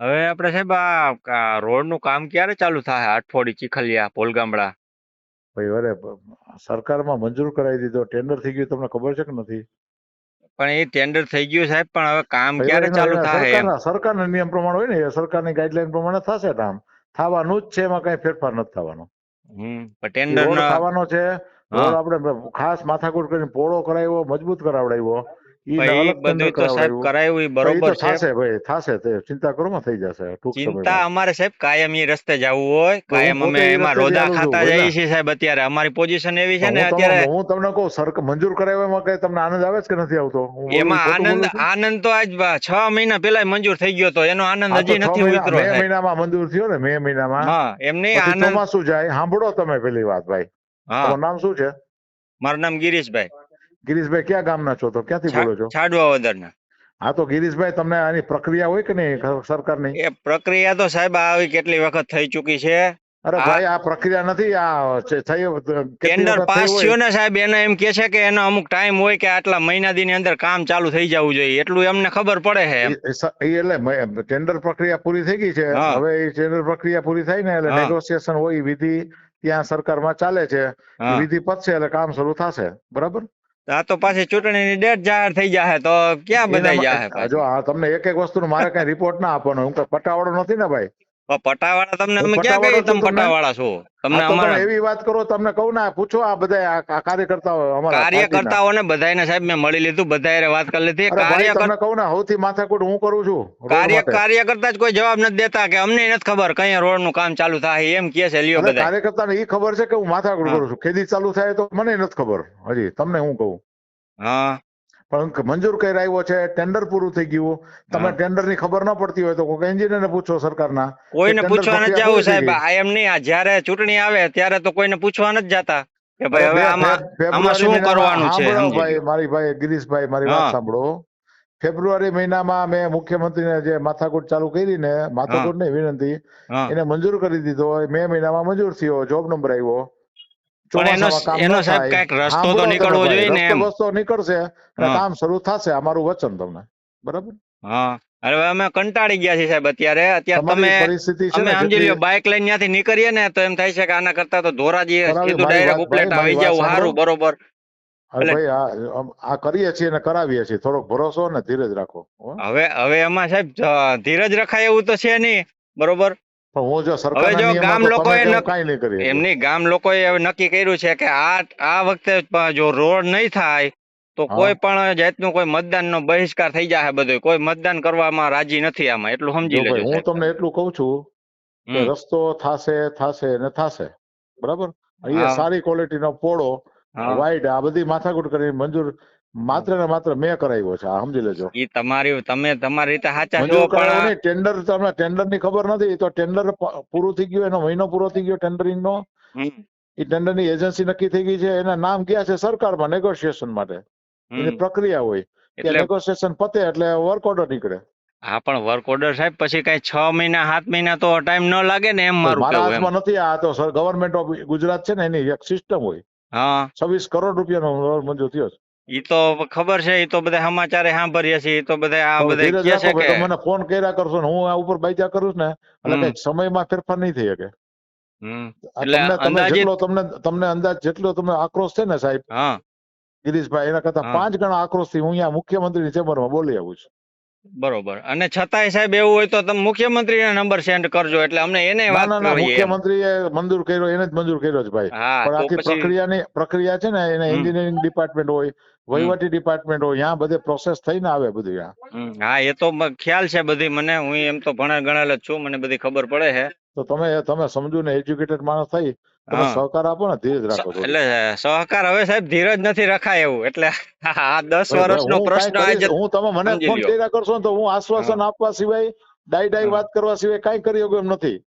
હવે આપણે સાહેબ આ રોડનું કામ ક્યારે ચાલુ થાય આઠફોડી ચીખલિયા પોલગામડા ભાઈ અરે સરકારમાં મંજૂર કરાવી દીધો. ટેન્ડર થઈ ગયું તમને ખબર છે કે નથી? પણ એ ટેન્ડર થઈ ગયું સાહેબ પણ હવે કામ ક્યારે ચાલુ થાય સરકારના નિયમ પ્રમાણે હોય ને સરકારની ગાઈડલાઈન પ્રમાણે થશે કામ. થવાનું જ છે એમાં કઈ ફેરફાર નથી થવાનો. હમ ટેન્ડર થવાનો છે. રોડ આપણે ખાસ માથાકૂટ કરીને પોળો કરાવ્યો મજબૂત કરાવડાવ્યો. બધું તો સાહેબ કરાયું ઈ તો ઈ બરોબર છે. થશે ભાઈ થશે તે. ચિંતા કરો માં થઈ જશે. ચિંતા અમારે સાહેબ કાયમ ઈ રસ્તે જવું હોય. કાયમ અમે એમાં રોદા ખાતા જઈએ છીએ સાહેબ અત્યારે. અમારી પોઝિશન એવી છે ને અત્યારે હું તમને કહું સરકાર મંજૂર કરાવ્યો એમાં કઈ તમને આનંદ આવે છે કે નથી આવતો? એમાં આનંદ આનંદ તો આજ છ મહિના પેલા મંજૂર થઈ ગયો તો. એનો આનંદ હજી નથી ઉતરો મે મહિનામાં મંજૂર થયો ને મે મહિનામાં. હા એમ નહીં પછી આનંદ ચોમાસું જાય. સાંભળો તમે પેલી વાત ભાઈ. તમારું નામ શું છે? મારું નામ ગિરીશભાઈ. ગિરીશભાઈ ક્યાં ગામના છો તો? ક્યાંથી બોલો છો? છાડવા વદરના. હા તો ગિરીશભાઈ તમને આની પ્રક્રિયા હોય કે નહીં સરકારની? એ પ્રક્રિયા તો સાહેબ આવી કેટલી વખત થઈ ચૂકી છે. અરે ભાઈ આ પ્રક્રિયા નથી આ થઈ ટેન્ડર પાસ થયો ને સાહેબ એને એમ કે છે કે એનો અમુક ટાઈમ હોય કે આટલા મહિના દીની અંદર કામ ચાલુ થઈ જવું જોઈએ. એટલું એમને ખબર પડે છે એટલે ટેન્ડર પ્રક્રિયા પૂરી થઈ ગઈ છે. હવે એ ટેન્ડર પ્રક્રિયા પૂરી થાય ને એટલે હા. નેગોશિએશન હોય વિધિ ત્યાં સરકારમાં ચાલે છે. વિધિ પતશે એટલે કામ શરૂ થશે. બરાબર? આ તો પાછી ચૂંટણીની ડેટ જાહેર થઈ જાહે તો ક્યાં બધા જાહે જો આ તમને એક એક વસ્તુનો મારે કઈ રિપોર્ટ ના આપવાનો હું કઈ પટાવાળો નથી ને ભાઈ? પટાવાળા તમને અમે ક્યાં કહીએ? તમે પટાવાળા છો. તમને અમારા એવી વાત કરો તમને કહું ના પૂછો આ બધા આ- કાર્યકર્તાઓ અમારા. કાર્યકર્તાઓને બધાયને સાહેબ મેં મળી લીધું બધાએ વાત કરી લીધી. કાર્યકર્તા તમને કહું ને સૌથી માથાકૂટ હું કરું છું કાર્ય. કાર્યકર્તા જ કોઈ જવાબ નથી દેતા કે અમને નથી ખબર કઈ રોડનું કામ ચાલુ થાય એમ કે છે લ્યો બધા કાર્યકર્તાને ઈ ખબર છે કે હું માથાકૂટ. કરું છું. ખેતી ચાલુ થાય તો મને નથી ખબર. હજી તમને હું કહું? હા. પણ મંજૂર કરી આવ્યો છે ટેન્ડર પૂરું થઈ ગયું. તમે ટેન્ડરની ખબર ન પડતી હોય તો કોઈ એન્જિનિયર ને પૂછો સરકારના. કોઈને પૂછવા નથી જવું સાહેબ. આ એમ નહીં જયારે ચૂંટણી આવે ત્યારે તો કોઈને પૂછવા નથી જતા કે ભાઈ હવે આમાં આમાં શું કરવાનું છે. ભાઈ મારી ભાઈ ગિરીશભાઈ મારી વાત સાંભળો. ફેબ્રુઆરી મહિનામાં મેં મુખ્યમંત્રીને જે માથાકૂટ ચાલુ કરી ને માથાકૂટ નહીં વિનંતી એને મંજૂર કરી દીધો. મે મહિનામાં મંજૂર થયો જોબ નંબર આવ્યો. પણ એનો- એનો સાહેબ કંઈક રસ્તો તો નીકળવો જોઈએ ને એમ. રસ્તો નીકળશે અને કામ શરૂ થશે અમારું વચન તમને. બરાબર? હા. હવે અમે કંટાળી ગયા છીએ સાહેબ અત્યારે. અત્યારે તમે અમે સમજી લ્યો બાઇક લઈને ત્યાંથી નીકળીએ ને તો એમ થાય છે કે આના કરતા તો ધોરાજી કીધું ડાયરેક્ટ ઉપલેટ આવી જાવ સારું બરોબર. અરે ભાઈ આ કરીએ છીએ ને કરાવીએ છીએ. થોડોક ભરોસો ને ધીરજ રાખો હવે હવે એમાં સાહેબ ધીરજ રખાય એવું તો છે નહીં. બરોબર? હું જો જો ગામ લોકોએ. એમની ગામ લોકોએ નક્કી કર્યું છે કે આ આ વખતે જો રોડ નહીં થાય તો કોઈ પણ જાતનું કોઈ મતદાનનો બહિષ્કાર થઈ જાય બધું કોઈ મતદાન કરવામાં રાજી નથી આમાં એટલું સમજી લેજો હું. તમને એટલું કહું છું કે રસ્તો થાશે થાશે ને થાશે બરાબર અહીંયા. સારી ક્વોલિટીનો પોળો હા. વાઇડ આ બધી માથાકૂટ કરી મંજૂર માત્ર ને માત્ર મેં કરાવ્યો છે આ સમજી લેજો. એ તમારી તમે તમારી રીતે સાચા છો પણ ટેન્ડર તમને ટેન્ડરની ખબર નથી તો ટેન્ડર પૂરું થઈ ગયું એનો મહિનો પૂરો થઈ ગયો ટેન્ડરિંગ નો. એ ટેન્ડરની એજન્સી નક્કી થઈ ગઈ છે એના નામ ગયા છે? સરકારમાં નેગોશિયેશન માટે. એની પ્રક્રિયા હોય. કે એટલે નેગોશિએશન પતે એટલે વર્ક ઓર્ડર નીકળે. હા પણ વર્ક ઓર્ડર સાહેબ પછી કઈ છ મહિના સાત મહિના તો ટાઈમ ન લાગે ને એમ મારું મારા હાથમાં નથી આ તો ગવર્મેન્ટ ઓફ ગુજરાત છે ને એની એક સિસ્ટમ હોય. હા. છવ્વીસ કરોડ રૂપિયાનો મંજૂર થયો છે. ઈ તો ખબર છે ઈ તો બધા સમાચારે સાંભળીએ છીએ ઈ તો બધા આ બધા કહે છે કે મને ફોન કર્યા કરશો ને હું આ ઉપર બાઈજા કરું ને એટલે. કંઈક સમયમાં ફેરફાર નહીં થઈ શકે. હમ, એટલે તમને જેટલો તમને તમને અંદાજ જેટલો તમને આક્રોશ છે ને સાહેબ હા. ગિરીશભાઈ એના કરતા પાંચ ગણા આક્રોશથી હું અહીંયા મુખ્યમંત્રીની ચેમ્બરમાં બોલી આવું છું. બરોબર. અને છતાંય સાહેબ એવું હોય તો તમે મુખ્યમંત્રીના નંબર સેન્ડ કરજો એટલે અમને એને વાત મુખ્યમંત્રીએ મંજૂર કર્યો એને જ મંજૂર કર્યો છે ભાઈ. પણ આખી પ્રક્રિયાની પ્રક્રિયા છે ને એને એન્જિનિયરિંગ ડિપાર્ટમેન્ટ હોય વહીવટી ડિપાર્ટમેન્ટ હોય ત્યાં બધે પ્રોસેસ થઈને આવે બધું હા. એ તો ખ્યાલ છે બધી. મને હું એમ તો ભણેલ ગણેલ જ છું મને બધી ખબર પડે છે. તો તમે તમે સમજો ને એજ્યુકેટેડ માણસ થઈ તમે સહકાર આપો ને ધીરજ રાખો એટલે સહકાર હવે સાહેબ ધીરજ નથી રખાય એવું એટલે આ દસ વર્ષનો પ્રશ્ન આજે હું તમે મને ફોન કર્યા કરશો તો હું આશ્વાસન આપવા સિવાય ડાઈ ડાઈ વાત કરવા સિવાય કઈ કરી એમ નથી.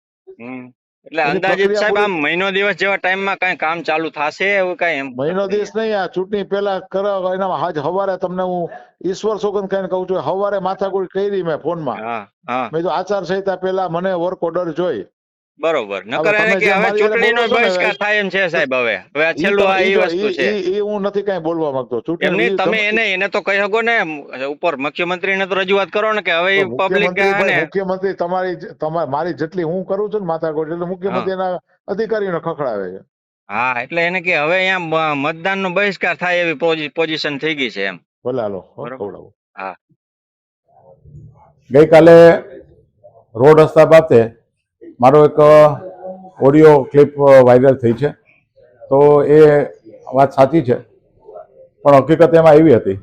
એટલે અંદાજિત સાહેબ આમ મહિનો દિવસ જેવા ટાઈમમાં કઈ કામ ચાલુ થશે એવું કઈ એમ? મહિનો દિવસ નહીં આ ચૂંટણી પહેલા કરાવ એના હાજ હવારે તમને હું ઈશ્વર સોગંદ કઈ કહું છું હવારે માથાકૂટ કરી મેં ફોનમાં. મેં તો આચાર સંહિતા પહેલા મને વર્ક ઓર્ડર જોઈ. બરોબર. નકર એને કે હવે ચૂંટણીનો ને, બહિષ્કાર થાય એમ છે સાહેબ હવે. હવે આ છેલ્લું આ જો- વસ્તુ છે. ઈ હું નથી કઈ બોલવા માંગતો. ચૂંટણી તમે એને એને તો કહી શકો ને ઉપર મુખ્યમંત્રીને તો રજૂઆત કરો ને કે હવે પબ્લિક મુખ્યમંત્રી તમારી તમારી મારી જેટલી હું કરું છું ને માથાકોટ એટલે મુખ્યમંત્રી અધિકારી અધિકારીઓને ખખડાવે છે. હા એટલે એને કે હવે અહીંયા મતદાન નો બહિષ્કાર થાય એવી પોઝિશન થઈ ગઈ છે એમ. ભલે ખવડાવો. હા. ગઈકાલે રોડ રસ્તા બાબતે મારો એક ઓડિયો ક્લિપ વાયરલ થઈ છે. તો એ વાત સાચી છે. પણ હકીકત એમાં એવી હતી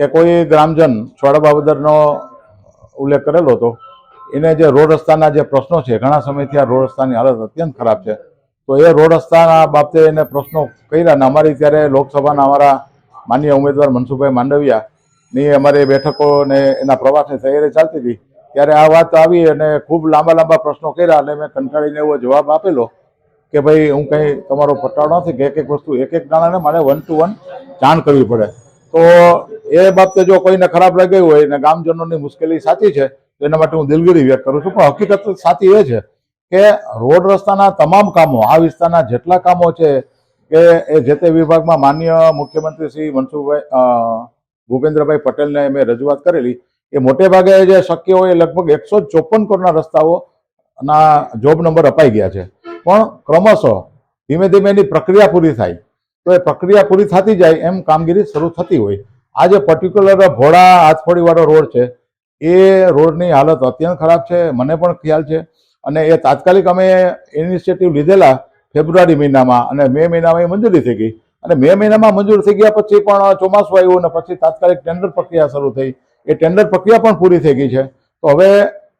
કે કોઈ ગ્રામજન છોડા બાબદરનો ઉલ્લેખ કરેલો હતો. એને જે રોડ રસ્તાના જે પ્રશ્નો છે, ઘણા સમયથી આ રોડ રસ્તાની હાલત અત્યંત ખરાબ છે. તો એ રોડ રસ્તાના બાબતે એને પ્રશ્નો કર્યા ને અમારી ત્યારે લોકસભાના અમારા માન્ય ઉમેદવાર મનસુખભાઈ માંડવિયાની અમારી બેઠકો ને એના પ્રવાસની તૈયારી ચાલતી હતી. ત્યારે આ વાત આવી અને ખૂબ લાંબા લાંબા પ્રશ્નો કર્યા એટલે મેં કંટાળીને એવો જવાબ આપેલો કે ભાઈ, હું કંઈ તમારો પટાડો નથી કે એક એક વસ્તુ, એક એક દાણાને મારે વન ટુ વન જાણ કરવી પડે. તો એ બાબતે જો કોઈને ખરાબ લાગ્યું હોય અને ગામજનોની મુશ્કેલી સાચી છે, તો એના માટે હું દિલગીરી વ્યક્ત કરું છું. પણ હકીકત સાચી એ છે કે રોડ રસ્તાના તમામ કામો, આ વિસ્તારના જેટલા કામો છે કે એ જે તે વિભાગમાં માન્ય મુખ્યમંત્રી શ્રી મનસુખભાઈ ભૂપેન્દ્રભાઈ પટેલને મેં રજૂઆત કરેલી એ મોટે ભાગે જે શક્ય હોય એ લગભગ એકસો ચોપન કરોડના રસ્તાઓ ના જોબ નંબર અપાઈ ગયા છે. પણ ક્રમશઃ ધીમે ધીમે એની પ્રક્રિયા પૂરી થાય. તો એ પ્રક્રિયા પૂરી થતી જાય એમ કામગીરી શરૂ થતી હોય. આ જે પર્ટિક્યુલર ભોળા હાથફોડીવાળો રોડ છે, એ રોડની હાલત અત્યંત ખરાબ છે, મને પણ ખ્યાલ છે. અને એ તાત્કાલિક અમે ઇનિશિયેટિવ લીધેલા ફેબ્રુઆરી મહિનામાં અને મે મહિનામાં એ મંજૂરી થઈ ગઈ. અને મે મહિનામાં મંજૂર થઈ ગયા પછી પણ ચોમાસું આવ્યું અને પછી તાત્કાલિક ટેન્ડર પ્રક્રિયા શરૂ થઈ. એ ટેન્ડર પ્રક્રિયા પણ પૂરી થઈ ગઈ છે. તો હવે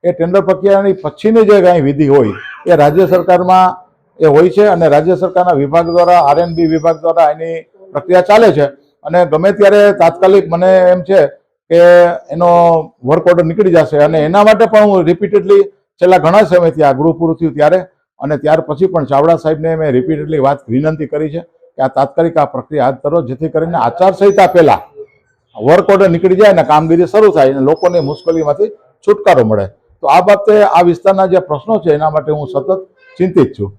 એ ટેન્ડર પ્રક્રિયાની પછીની જે કાંઈ વિધિ હોય, એ રાજ્ય સરકારમાં એ હોય છે અને રાજ્ય સરકારના વિભાગ દ્વારા આરએનબી વિભાગ દ્વારા એની પ્રક્રિયા ચાલે છે. અને ગમે ત્યારે તાત્કાલિક મને એમ છે કે એનો વર્ક ઓર્ડર નીકળી જશે અને એના માટે પણ હું રિપીટેડલી છેલ્લા ઘણા સમયથી આ ગૃહ પૂરું થયું ત્યારે અને ત્યાર પછી પણ ચાવડા સાહેબને મેં રિપીટેડલી વાત વિનંતી કરી છે કે આ તાત્કાલિક આ પ્રક્રિયા હાથ ધરો, જેથી કરીને આચારસંહિતા પહેલા વર્ક ઓર્ડર નીકળી જાય અને કામગીરી શરૂ થાય અને લોકોને મુશ્કેલીમાંથી છુટકારો મળે. તો આ બાબતે આ વિસ્તારના જે પ્રશ્નો છે, એના માટે હું સતત ચિંતિત છું.